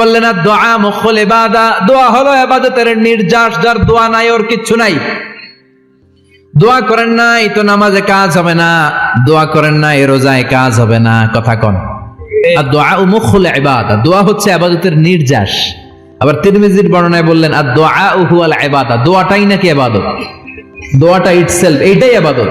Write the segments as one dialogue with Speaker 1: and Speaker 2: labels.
Speaker 1: বললেন না, দোয়া দোয়া হলো এবাদতের নির্যাস, যার দোয়া নাই ওর নাই। দোয়া করেন তো নামাজে কাজ হবে না, দোয়া করেন রোজায় কাজ হবে না, কথা কন। আর দোয়া মুখল এবাদা দোয়া হচ্ছে আবাদতের নির্যাস। আবার তিরমিজির বর্ণনায় বললেন, আর দোয়া উহুয়াল এবাদা দোয়াটাই নাকি আবাদত দোয়াটা ইটসেলফ এইটাই আবাদত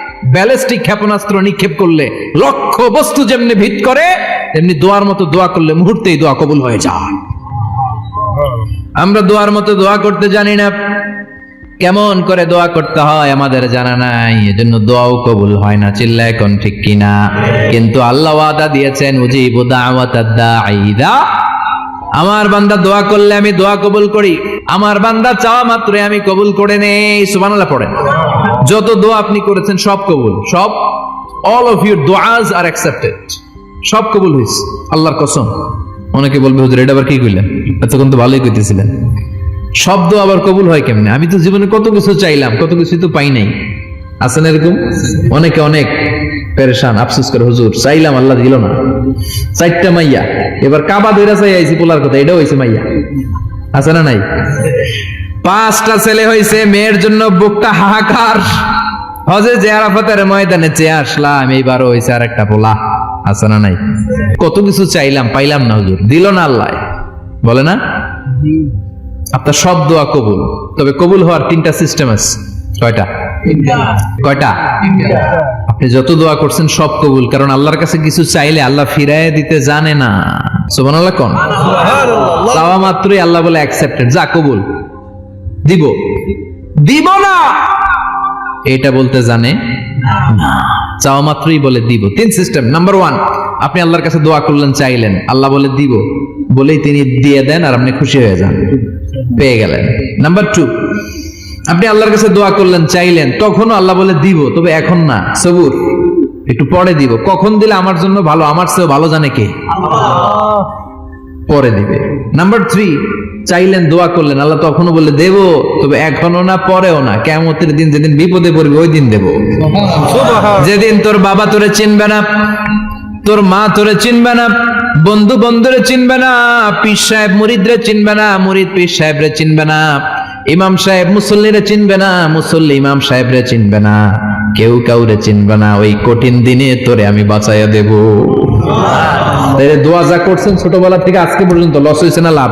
Speaker 1: ব্যালিস্টিক ক্ষেপণাস্ত্র নিক্ষেপ করলে লক্ষ্য বস্তু যেমনি ভিত করে, তেমনি দোয়ার মতো দোয়া করলে মুহূর্তেই দোয়া কবুল হয়ে যায়। আমরা দোয়ার মতো দোয়া করতে জানি না। কেমন করে দোয়া করতে হয় আমাদের জানা নাই। এজন্য দোয়াও কবুল হয় না, চিল্লা এখন ঠিক কিনা? কিন্তু আল্লাহ ওয়াদা দিয়েছেন, উজিবু দাওয়াতাদ দাঈদা আমার বান্দা দোয়া করলে আমি দোয়া কবুল করি, আমার বান্দা চাওয়া মাত্রে আমি কবুল করে নেই। সুবহানাল্লাহ পড়েন। যত দোয়া আপনি করেছেন, সব কবুল। সব? অল অফ ইউর দোয়াজ আর অ্যাকসেপ্টেড সব কবুল হইছে। আল্লাহর কসম। অনেকে বলবে, হুজুর, এটা আবার কি কইলেন? এতক্ষণ তো ভালোই কইতেছিলেন। শব্দ আবার কবুল হয় কেমনে? আমি তো জীবনে কত কিছু চাইলাম, কত কিছু তো পাই নাই। আছেন এরকম? অনেকে অনেক পেরেশান। আফসোস করে, হুজুর, চাইলাম, আল্লাহ দিল না। চারটা মাইয়া। এবার কাবা ধরে চাই আইছি, পোলার কথা, এটাও হয়েছে মাইয়া। আছে না নাই? পাঁচটা ছেলে হয়েছে মেয়ের জন্য বুকটা হাহাকার। হজে যে আরাফাতের ময়দানে চেয়ে আসলাম এইবারও হয়েছে আর একটা পোলা। আছে না নাই? কত কিছু চাইলাম পাইলাম না হুজুর। দিল না আল্লাহ। বলে না? আপনার সব দোয়া কবুল। তবে কবুল হওয়ার তিনটা সিস্টেম আছে। কয়টা? কয়টা? আপনি যত দোয়া করছেন সব কবুল কারণ আল্লাহর কাছে কিছু চাইলে আল্লাহ ফিরায় দিতে জানে না। সোমান আল্লাহ কোন চাওয়া মাত্রই আল্লাহ বলে অ্যাকসেপ্টেড যা কবুল। দিব। দিব না। এটা বলতে জানে? চাওয়া মাত্রই বলে দিব। তিন সিস্টেম নাম্বার ওয়ান আপনি আল্লাহর কাছে দোয়া করলেন চাইলেন। আল্লাহ বলে দিব। বলেই তিনি দিয়ে দেন আর আপনি খুশি হয়ে যান। পেয়ে গেলেন। নাম্বার টু আপনি আল্লাহর কাছে দোয়া করলেন চাইলেন। তখনও আল্লাহ বলে দিব তবে এখন না। সবুর একটু পরে দিব। কখন দিলে আমার জন্য ভালো? আমার চেয়েও ভালো জানে কে? পরে দিবে। নাম্বার থ্রি চাইলেন দোয়া করলেন আল্লাহ তখনও বলে দেব তবে এখনও না পরেও না কেমতের দিন যেদিন বিপদে পড়বে ওই দিন দেব। যেদিন তোর বাবা তোরে চিনবে না তোর মা তোরে চিনবে না বন্ধু বন্ধুরে চিনবে না পীর সাহেব মুরিদরে চিনবে না মুরিদ পীর সাহেবরে চিনবে না ইমাম সাহেব মুসল্লিরে চিনবে না মুসল্লি ইমাম সাহেবরে চিনবে না কেউ কাউরে চিনবে না ওই কঠিন দিনে তোরে আমি বাঁচাইয়া দেব। দোয়া যা করছেন ছোটবেলা থেকে আজকে পর্যন্ত লস হয়েছে না লাভ?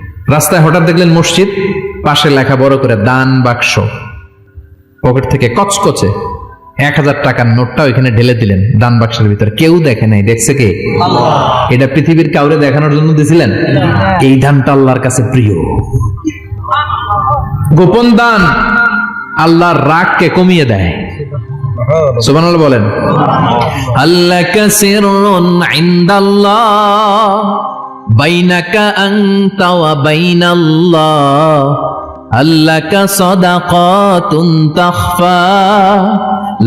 Speaker 1: রাস্তায় হঠাৎ দেখলেন মসজিদ পাশে লেখা বড় করে দান বাক্স। পকেট থেকে কচকচে এক হাজার টাকার নোটটা ওইখানে ঢেলে দিলেন দান বাক্সের ভিতরে। কেউ দেখে নাই দেখছে কে? এটা পৃথিবীর কাউরে দেখানোর জন্য দিছিলেন? এই দানটা আল্লাহর কাছে প্রিয়। গোপন দান আল্লাহর রাগকে কমিয়ে দেয়। সুবহানাল্লাহ বলেন। আল্লাহ কাসিরুন ইনদাল্লাহ। বাইনাকা আংতা ওয়া বাইনাল্লাহ, আল্লাকা সাদাকাতুন তাখফা,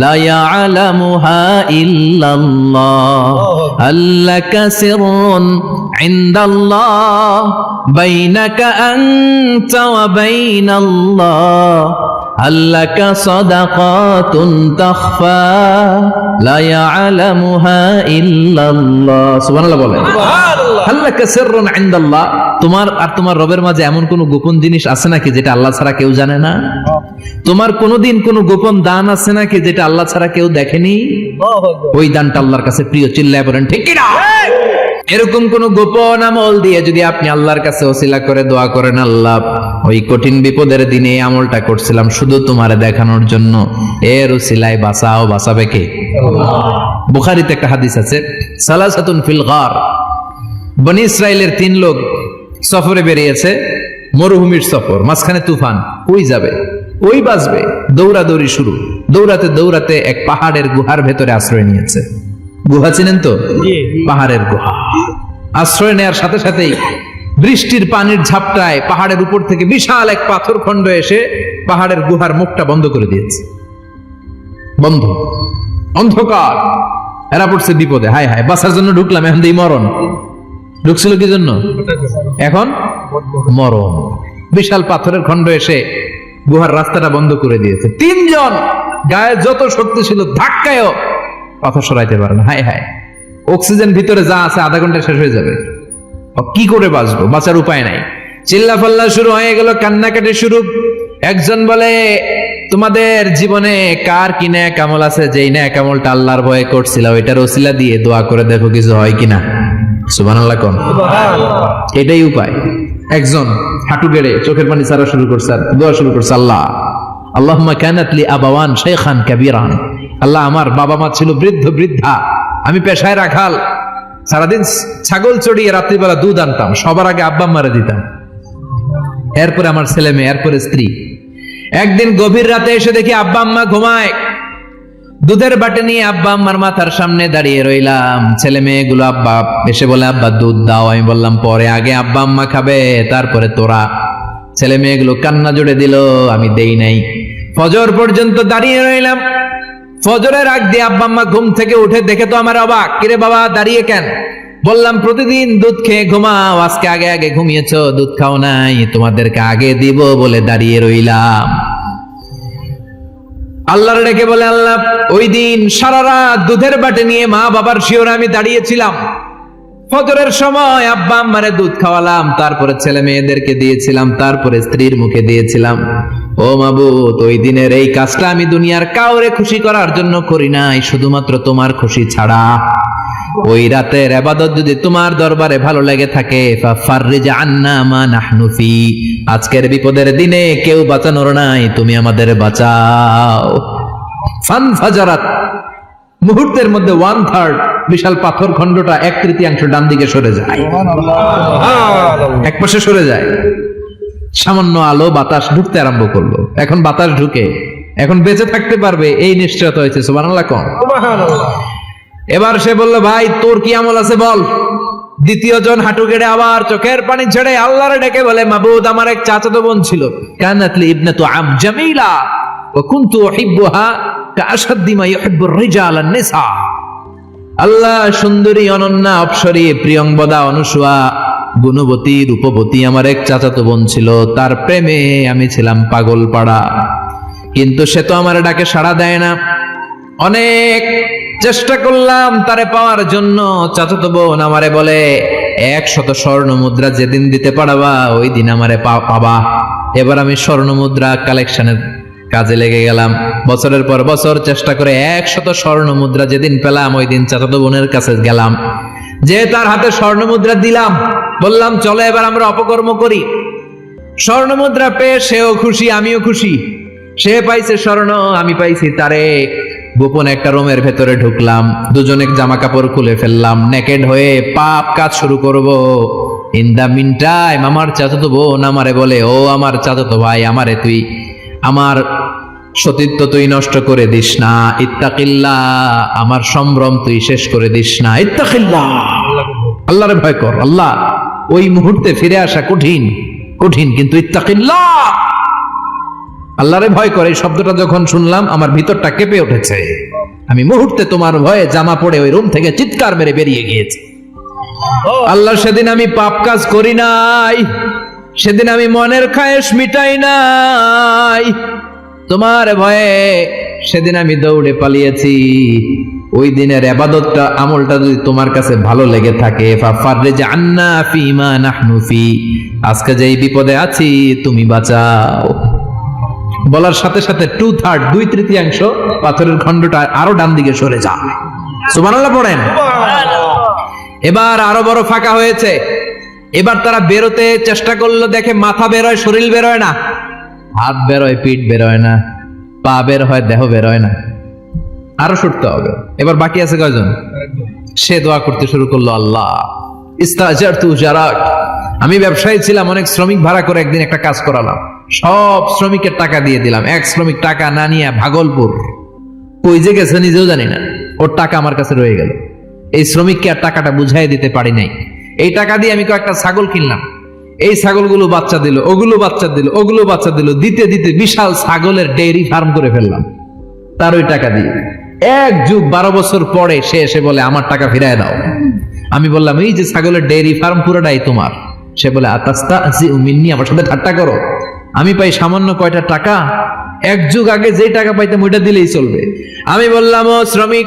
Speaker 1: লা ইয়ালামুহা ইল্লাল্লাহ, আল্লাকা সিররুন ইনদাল্লাহ, বাইনাকা আনতা ওয়া বাইনাল্লাহ। أنت وبين الله هل لك صدقات تخفى لا يعلمها إلا الله سبحان الله বলেন হাল্লাকা সিররুন ইনদাল্লাহ তোমার আর তোমার রবের মাঝে এমন কোন গোপন জিনিস আছে নাকি যেটা আল্লাহ ছাড়া কেউ জানে না তোমার কোনোদিন কোনো গোপন দান আছে নাকি যেটা আল্লাহ ছাড়া কেউ দেখেনি ওই দানটা আল্লাহর কাছে প্রিয় চিল্লায় বলেন ঠিক কিনা এরকম কোন গোপন আমল দিয়ে যদি আপনি আল্লাহর কাছে ওসিলা করে দোয়া করেন আল্লাহ ওই কঠিন বিপদের দিনে এই আমলটা করছিলাম শুধু তোমারে দেখানোর জন্য। এর ওসিলায় বাঁচাও বাঁচাবে কে? বুখারিতে একটা হাদিস আছে সালাসাতুন ফিল গার। বনি ইসরায়েলের তিন লোক সফরে বেরিয়েছে মরুভূমির সফর মাঝখানে তুফান ওই যাবে? ওই বাঁচবে? দৌড়াদৌড়ি শুরু। দৌড়াতে দৌড়াতে এক পাহাড়ের গুহার ভেতরে আশ্রয় নিয়েছে। গুহা চিনেন তো? পাহাড়ের গুহা। আশ্রয় নেওয়ার সাথে সাথেই বৃষ্টির পানির ঝাপটায় পাহাড়ের উপর থেকে বিশাল এক পাথর খণ্ড এসে পাহাড়ের গুহার মুখটা বন্ধ করে দিয়েছে। বন্ধ, অন্ধকার। এরা পড়ছে বিপদে। হায় হায় বাসার জন্য ঢুকলাম, এখন দিই মরণ। ঢুকছিল কি জন্য? এখন মরণ। বিশাল পাথরের খণ্ড এসে গুহার রাস্তাটা বন্ধ করে দিয়েছে। তিনজন গায়ে যত শক্তি ছিল, ধাক্কায়ও পাথর সরাইতে পারে না। হায় হায়, অক্সিজেন ভিতরে যা আছে, আধা ঘণ্টা শেষ হয়ে যাবে। কি করে বাঁচবো? বাঁচার উপায় নাই। চিল্লা ফাল্লা শুরু হয়ে গেল কান্নাকাটি শুরু। একজন বলে তোমাদের জীবনে কার কি ন্যায় কামল আছে? যেই ন্যায় কামলটা আল্লাহর ভয়ে করছিল ওইটার ওসিলা দিয়ে দোয়া করে দেখো কিছু হয় কিনা। সুবান আল্লাহ কোন এটাই উপায়। একজন হাঁটু গেড়ে চোখের পানি ছাড়া শুরু করছে দোয়া শুরু করছে আল্লাহ আল্লাহ কানাত লি আবাওয়ান শেখান কাবিরান। আল্লাহ আমার বাবা মা ছিল বৃদ্ধ বৃদ্ধা। আমি পেশায় রাখাল। সারাদিন ছাগল চড়িয়ে রাত্রিবেলা দুধ আনতাম, সবার আগে আব্বা মারে দিতাম। এরপরে আমার ছেলে মেয়ে, এরপরে স্ত্রী। একদিন গভীর রাতে এসে দেখি আব্বা আম্মা ঘুমায়। দুধের বাটে নিয়ে আব্বা আম্মার মাথার সামনে দাঁড়িয়ে রইলাম। ছেলে মেয়েগুলো আব্বা এসে বলে, আব্বা, দুধ দাও। আমি বললাম, পরে আগে আব্বা আম্মা খাবে, তারপরে তোরা। ছেলে মেয়েগুলো কান্না জুড়ে দিল, আমি দেই নাই। ফজর পর্যন্ত দাঁড়িয়ে রইলাম। ফজরের আগ দিয়ে আব্বা আম্মা ঘুম থেকে উঠে দেখে তো আমার অবাক। কিরে বাবা, দাঁড়িয়ে কেন? বললাম, প্রতিদিন দুধ খেয়ে ঘুমাও, আজকে আগে আগে ঘুমিয়েছ, দুধ খাও নাই, তোমাদেরকে আগে দিব বলে দাঁড়িয়ে রইলাম। আল্লাহর ডেকে বলে, আল্লাহ, ওই দিন সারা রাত দুধের বাটে নিয়ে মা বাবার শিওরে আমি দাঁড়িয়েছিলাম। ফজরের সময়, আব্বা, আম্মারে দুধ খাওয়ালাম, তারপরে ছেলে মেয়েদেরকে দিয়েছিলাম, তারপরে স্ত্রীর মুখে দিয়েছিলাম। ও মাবুত, ওই দিনের এই কাজটা আমি দুনিয়ার কাউরে খুশি করার জন্য করি নাই, শুধুমাত্র তোমার খুশি ছাড়া। ওই রাতের আবাদত যদি তোমার দরবারে ভালো লেগে থাকে আজকের বিপদের দিনে কেউ বাঁচানোর নাই, তুমি আমাদের বাঁচাও। ফান ফাজারাত। মুহূর্তের মধ্যে ওয়ান থার্ড বিশাল পাথর খণ্ডটা এক তৃতীয়াংশ ডান দিকে সরে যায়। এক পাশে সরে যায়। সামান্য আলো বাতাস ঢুকতে আরম্ভ করল। এখন বাতাস ঢুকে। এখন বেঁচে থাকতে পারবে এই নিশ্চয়তা হয়েছে সুবহানাল্লাহ কম এবার সে বলল ভাই তোর কি আমল আছে বল? দ্বিতীয় জন হাঁটু কেড়ে আবার চোখের পানি ছেড়ে আল্লাহরে ডেকে বলে মাবুদ আমার এক চাচাতো বোন ছিল। কানাতলি ইবনাতু আম জামিলা ওয়া কুনতু উহিব্বুহা কাআশাদ্দি মা রিজাল আন-নিসা আল্লাহ সুন্দরী অনন্যা অপসরী প্রিয়ংবদা অনুসুয়া গুণবতী রূপবতী আমার এক চাচাতো বোন ছিল, তার প্রেমে আমি ছিলাম পাগল পাড়া। কিন্তু সে তো আমার ডাকে সাড়া দেয় না। অনেক চেষ্টা করলাম তারে পাওয়ার জন্য, চাচাতো বোন আমারে বলে, এক শত স্বর্ণ মুদ্রা যেদিন দিতে পারবা, ওই দিন আমারে পাবা এবার আমি স্বর্ণ মুদ্রা কালেকশনের কাজে লেগে গেলাম। বছরের পর বছর চেষ্টা করে এক শত স্বর্ণ মুদ্রা যেদিন পেলাম, ওই দিন চাচাতো বোনের কাছে গেলাম। যে তার হাতে স্বর্ণ মুদ্রা দিলাম, বললাম, চলো এবার আমরা অপকর্ম করি। স্বর্ণ মুদ্রা পেয়ে সেও খুশি, আমিও খুশি। সে পাইছে স্বর্ণ, আমি পাইছি তারে। গোপন একটা রুমের ভেতরে ঢুকলাম। দুজনে জামা কাপড় খুলে ফেললাম। নেকেড হয়ে পাপ কাজ শুরু করব। ইন দা মিন টাইম আমার চাচাতো বোন আমারে বলে, ও আমার চাচাতো ভাই, আমারে তুই আমার সতীত্ব তুই নষ্ট করে দিস না। ইত্তাকিল্লা, আমার সম্ভ্রম তুই শেষ করে দিস না। ইত্তাকিল্লা। আল্লাহরে ভয় কর। আল্লাহ ওই মুহূর্তে ফিরে আসা কঠিন কঠিন, কিন্তু ইত্তাকিল্লা। আল্লাহরে ভয় করে, এই শব্দটা যখন শুনলাম, আমার ভিতরটা কেঁপে উঠেছে। আমি মুহূর্তে তোমার ভয়ে জামা পড়ে ওই রুম থেকে চিৎকার মেরে বেরিয়ে গিয়েছি। আল্লাহ, সেদিন আমি পাপ কাজ করি নাই। সেদিন আমি মনের খায়েশ মিটাই নাই। তোমার ভয়ে সেদিন আমি দৌড়ে পালিয়েছি। ওই দিনের আবাদতটা আমলটা যদি তোমার কাছে ভালো লেগে থাকে আজকে যে এই বিপদে আছি তুমি বাঁচাও। বলার সাথে সাথে টু থার্ড দুই তৃতীয়াংশ পাথরের খণ্ডটা আরও ডান দিকে সরে যায়। সুবহানাল্লাহ পড়েন। এবার আরও বড় ফাঁকা হয়েছে। এবার তারা বেরোতে চেষ্টা করল, দেখে মাথা বেরোয়, শরীর বেরোয় না। হাত বেরোয়, পিঠ বেরোয় না। পা বের হয়, দেহ বেরোয় না। আরও ছুটতে হবে। এবার বাকি আছে কয়জন? সে দোয়া করতে শুরু করল, আল্লাহ তু আমি ব্যবসায়ী ছিলাম, অনেক শ্রমিক ভাড়া করে একদিন একটা কাজ করালাম। সব শ্রমিকের টাকা দিয়ে দিলাম। এক শ্রমিক টাকা না নিয়ে ভাগলপুর। কই যে গেছে নিজেও জানি না। ওর টাকা আমার কাছে রয়ে গেল। এই শ্রমিককে আর টাকাটা বুঝাই দিতে পারি নাই। এই টাকা দিয়ে আমি কয়েকটা ছাগল কিনলাম। এই ছাগলগুলো বাচ্চা দিল, ওগুলো বাচ্চা দিল, ওগুলো বাচ্চা দিল, দিতে দিতে বিশাল ছাগলের ডেইরি ফার্ম করে ফেললাম। তার ওই টাকা দিয়ে। এক যুগ বারো বছর পরে সে এসে বলে, আমার টাকা ফিরায় দাও। আমি বললাম, এই যে ছাগলের ডেইরি ফার্ম পুরোটাই তোমার। সে বলে আতাস্তা জি মিন্নি, আমার সাথে ঠাট্টা করো। আমি পাই সামান্য কয়টা টাকা, এক যুগ আগে যে টাকা পাইতাম ওইটা দিলেই চলবে। আমি বললাম, ও শ্রমিক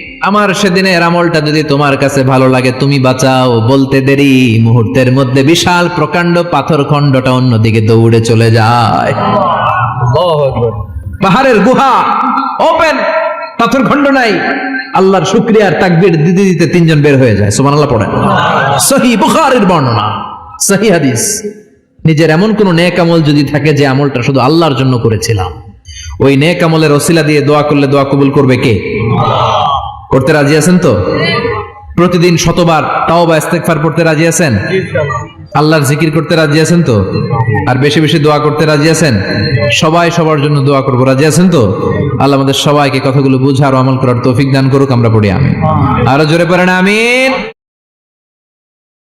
Speaker 1: আমার সেদিনের আমলটা যদি তোমার কাছে ভালো লাগে, তুমি বাঁচাও। বলতে দেরি, মুহূর্তের মধ্যে বিশাল প্রকাণ্ড পাথর খণ্ডটা অন্যদিকে দৌড়ে চলে যায়। পাহাড়ের গুহা ওপেন পাথর খণ্ড নাই। আল্লাহর শুক্রিয়ার তাকবীর দিতে দিতে তিনজন বের হয়ে যায়। সুবহানাল্লাহ পড়েন। সহি বুখারীর বর্ণনা সহি হাদিস। নিজের এমন কোন নেক আমল যদি থাকে যে আমলটা শুধু আল্লাহর জন্য করেছিলাম। ওই নেক আমলের ওসিলা দিয়ে দোয়া করলে দোয়া কবুল করবে কে? করতে রাজি আছেন তো? প্রতিদিন শতবার তাও বা ইস্তেকফার পড়তে রাজি আছেন? আল্লাহর জিকির করতে রাজি আছেন তো? আর বেশি বেশি দোয়া করতে রাজি আছেন? সবাই সবার জন্য দোয়া করব, রাজি আছেন তো? আল্লাহ আমাদের সবাইকে কথাগুলো বুঝার আমল করার তৌফিক দান করুক, আমরা পড়ি আমি আরও জোরে পড়েন, আমিন।